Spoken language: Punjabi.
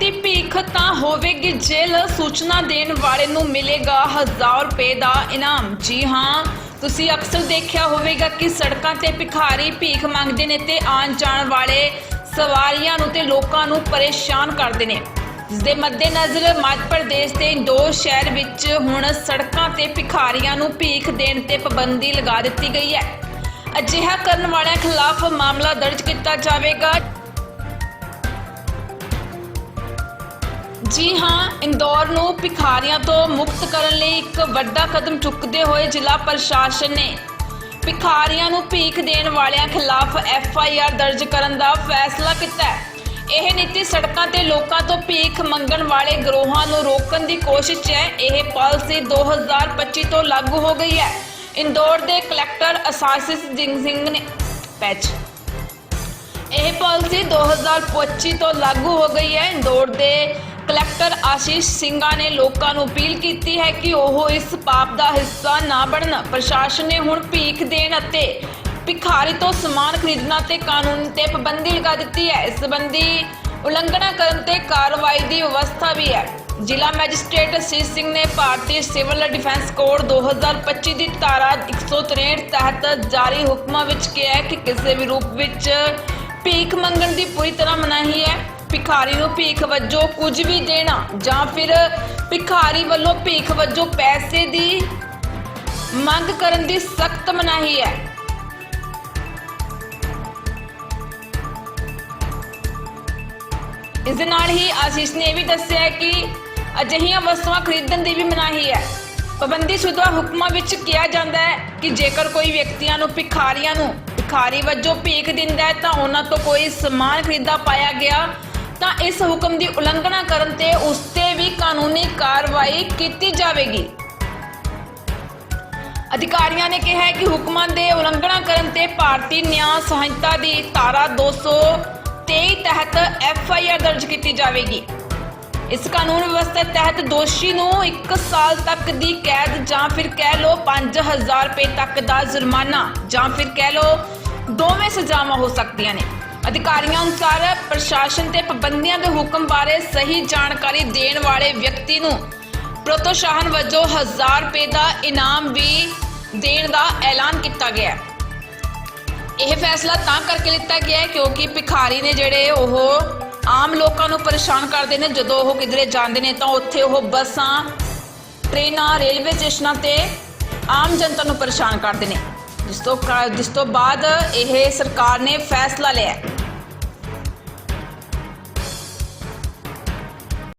ਦਿੱਤੀ ਭੀਖ ਤਾਂ ਹੋਵੇਗੀ ਜੇਲ੍ਹ। ਸੂਚਨਾ ਦੇਣ ਵਾਲੇ ਨੂੰ ਮਿਲੇਗਾ 1000 ਰੁਪਏ ਦਾ ਇਨਾਮ। ਜੀ ਹਾਂ, ਤੁਸੀਂ ਅਕਸਰ ਦੇਖਿਆ ਹੋਵੇਗਾ ਕਿ ਸੜਕਾਂ ਤੇ ਭਿਖਾਰੀ ਭੀਖ ਮੰਗਦੇ ਨੇ ਤੇ ਆਉਣ ਜਾਣ ਵਾਲੇ ਸਵਾਰੀਆਂ ਨੂੰ ਤੇ ਲੋਕਾਂ ਨੂੰ ਪਰੇਸ਼ਾਨ ਕਰਦੇ ਨੇ। ਜਿਸ ਦੇ ਮੱਦੇਨਜ਼ਰ ਮੱਧ ਪ੍ਰਦੇਸ਼ ਦੇ ਇੰਦੌਰ ਸ਼ਹਿਰ ਵਿੱਚ ਹੁਣ ਸੜਕਾਂ ਤੇ ਭਿਖਾਰੀਆਂ ਨੂੰ ਭੀਖ ਦੇਣ ਤੇ ਪਾਬੰਦੀ ਲਗਾ ਦਿੱਤੀ ਗਈ ਹੈ। ਅਜਿਹਾ ਕਰਨ ਵਾਲਿਆਂ ਖਿਲਾਫ ਮਾਮਲਾ ਦਰਜ ਕੀਤਾ ਜਾਵੇਗਾ। ਜੀ ਹਾਂ, ਇੰਦੌਰ ਨੂੰ ਭਿਖਾਰੀਆਂ ਤੋਂ ਮੁਕਤ ਕਰਨ ਲਈ ਇੱਕ ਵੱਡਾ ਕਦਮ ਚੁੱਕਦੇ ਹੋਏ ਜ਼ਿਲ੍ਹਾ ਪ੍ਰਸ਼ਾਸਨ ਨੇ ਭਿਖਾਰੀਆਂ ਨੂੰ ਭੀਖ ਦੇਣ ਵਾਲਿਆਂ ਖਿਲਾਫ ਐਫ ਆਈ ਆਰ ਦਰਜ ਕਰਨ ਦਾ ਫੈਸਲਾ ਕੀਤਾ ਹੈ। ਇਹ ਨੀਤੀ ਸੜਕਾਂ ਤੇ ਲੋਕਾਂ ਤੋਂ ਭੀਖ ਮੰਗਣ ਵਾਲੇ ਗਰੋਹਾਂ ਨੂੰ ਰੋਕਣ ਦੀ ਕੋਸ਼ਿਸ਼ ਹੈ। ਇਹ ਪਾਲਿਸੀ 2025 ਤੋਂ ਲਾਗੂ ਹੋ ਗਈ ਹੈ। ਇੰਦੌਰ ਦੇ ਕਲੈਕਟਰ ਅਸਾਸਿਸ ਜਿੰਗ ਸਿੰਘ ਨੇ ਪੈਚ। ਇਹ ਪਾਲਿਸੀ 2025 ਤੋਂ ਲਾਗੂ ਹੋ ਗਈ ਹੈ। ਇੰਦੌਰ ਦੇ ਕਲੈਕਟਰ ਆਸ਼ੀਸ਼ ਸਿੰਘਾ ਨੇ ਲੋਕਾਂ ਨੂੰ ਅਪੀਲ ਕੀਤੀ ਹੈ ਕਿ ਉਹ ਇਸ ਪਾਪ ਦਾ ਹਿੱਸਾ ਨਾ ਬਣਨ। ਪ੍ਰਸ਼ਾਸਨ ਨੇ ਹੁਣ ਭੀਖ ਦੇਣ ਅਤੇ ਭਿਖਾਰੀ ਤੋਂ ਸਮਾਨ ਖਰੀਦਣਾ ਤੇ ਕਾਨੂੰਨ ਤੇ ਪਾਬੰਦੀ ਲਗਾ ਦਿੱਤੀ ਹੈ। ਇਸ ਸੰਬੰਧੀ ਉਲੰਘਣਾ ਕਰਨ ਤੇ ਕਾਰਵਾਈ ਦੀ ਵਿਵਸਥਾ ਵੀ ਹੈ। ਜ਼ਿਲ੍ਹਾ ਮੈਜਿਸਟ੍ਰੇਟ ਅਸੀਸ ਸਿੰਘ ਨੇ ਭਾਰਤੀ ਸਿਵਲ ਡਿਫੈਂਸ ਕੋਡ 2025 ਦੀ ਧਾਰਾ 163 ਤਹਿਤ ਜਾਰੀ ਹੁਕਮਾਂ ਵਿੱਚ ਕਿਹਾ ਹੈ ਕਿ ਕਿਸੇ ਵੀ ਰੂਪ ਵਿੱਚ ਭੀਖ ਮੰਗਣ ਦੀ ਪੂਰੀ ਤਰ੍ਹਾਂ ਮਨਾਹੀ ਭਿਖਾਰੀ ਨੂੰ ਭੀਖ ਵਜੋਂ ਕੁਝ ਵੀ ਦੇਣਾ ਜਾਂ ਫਿਰ ਭਿਖਾਰੀ ਵੱਲੋਂ ਭੀਖ ਵਜੋਂ ਪੈਸੇ ਦੀ ਮੰਗ ਕਰਨ ਦੀ ਸਖਤ ਮਨਾਹੀ ਹੈ। ਇਸ ਦੇ ਨਾਲ ਹੀ ਆਸ਼ੀਸ਼ ਨੇ ਇਹ ਵੀ ਦੱਸਿਆ ਕਿ ਅਜਿਹੀਆਂ ਵਸਤੂਆਂ ਖਰੀਦਣ ਦੀ ਵੀ ਮਨਾਹੀ ਹੈ। ਪਾਬੰਦੀ ਸ਼ੁਦਾ ਹੁਕਮਾਂ ਵਿੱਚ ਕਿਹਾ ਜਾਂਦਾ ਹੈ ਕਿ ਜੇਕਰ ਕੋਈ ਵਿਅਕਤੀਆਂ ਨੂੰ ਭਿਖਾਰੀਆਂ ਨੂੰ ਭਿਖਾਰੀ ਵਜੋਂ ਭੀਖ ਦਿੰਦਾ ਹੈ ਤਾਂ ਉਹਨਾਂ ਤੋਂ ਕੋਈ ਸਮਾਨ ਖਰੀਦਾ ਪਾਇਆ ਗਿਆ ਤਾਂ ਇਸ ਹੁਕਮ ਦੀ ਉਲੰਘਣਾ ਕਰਨ ਤੇ ਉਸ ਤੇ ਵੀ ਕਾਨੂੰਨੀ ਕਾਰਵਾਈ ਕੀਤੀ ਜਾਵੇਗੀ। ਅਧਿਕਾਰੀਆਂ ਨੇ ਕਿਹਾ ਹੈ ਕਿ ਹੁਕਮਾਂ ਦੇ ਉਲੰਘਣਾ ਕਰਨ ਤੇ ਭਾਰਤੀ ਨਿਆਂ ਸੰਹਿਤਾ ਦੀ ਧਾਰਾ 223 ਤਹਿਤ ਐਫ ਆਈ ਆਰ ਦਰਜ ਕੀਤੀ ਜਾਵੇਗੀ। ਇਸ ਕਾਨੂੰਨ ਵਿਵਸਥਾ ਤਹਿਤ ਦੋਸ਼ੀ ਨੂੰ 1 ਸਾਲ ਤੱਕ ਦੀ ਕੈਦ ਜਾਂ ਫਿਰ ਕਹਿ ਲਓ 5000 ਰੁਪਏ ਤੱਕ ਦਾ ਜੁਰਮਾਨਾ ਜਾਂ ਫਿਰ ਕਹਿ ਲਓ ਦੋਵੇਂ ਸਜ਼ਾਵਾਂ ਹੋ ਸਕਦੀਆਂ ਨੇ। ਅਧਿਕਾਰੀਆਂ ਅਨੁਸਾਰ ਪ੍ਰਸ਼ਾਸਨ ਤੇ ਪਾਬੰਦੀਆਂ ਦੇ ਹੁਕਮ ਬਾਰੇ ਸਹੀ ਜਾਣਕਾਰੀ ਦੇਣ ਵਾਲੇ ਵਿਅਕਤੀ ਨੂੰ ਪ੍ਰੋਤਸਾਹਨ ਵਜੋਂ 1000 ਰੁਪਏ ਦਾ ਇਨਾਮ ਵੀ ਦੇਣ ਦਾ ਐਲਾਨ ਕੀਤਾ ਗਿਆ ਹੈ। ਇਹ ਫੈਸਲਾ ਤਾਂ ਕਰਕੇ ਲਿੱਤਾ ਗਿਆ ਹੈ ਕਿਉਂਕਿ ਭਿਖਾਰੀ ਨੇ ਜਿਹੜੇ ਉਹ ਆਮ ਲੋਕਾਂ ਨੂੰ ਪਰੇਸ਼ਾਨ ਕਰਦੇ ਨੇ, ਜਦੋਂ ਉਹ ਕਿਧਰੇ ਜਾਂਦੇ ਨੇ ਤਾਂ ਉੱਥੇ ਉਹ ਬੱਸਾਂ, ਟ੍ਰੇਨਾਂ, ਰੇਲਵੇ ਸਟੇਸ਼ਨਾਂ ਤੇ ਆਮ ਜਨਤਾ ਨੂੰ ਪਰੇਸ਼ਾਨ ਕਰਦੇ ਨੇ। ਜਿਸ ਤੋਂ ਜਿਸ ਤੋਂ ਬਾਅਦ ਇਹ ਸਰਕਾਰ ਨੇ ਫੈਸਲਾ ਲਿਆ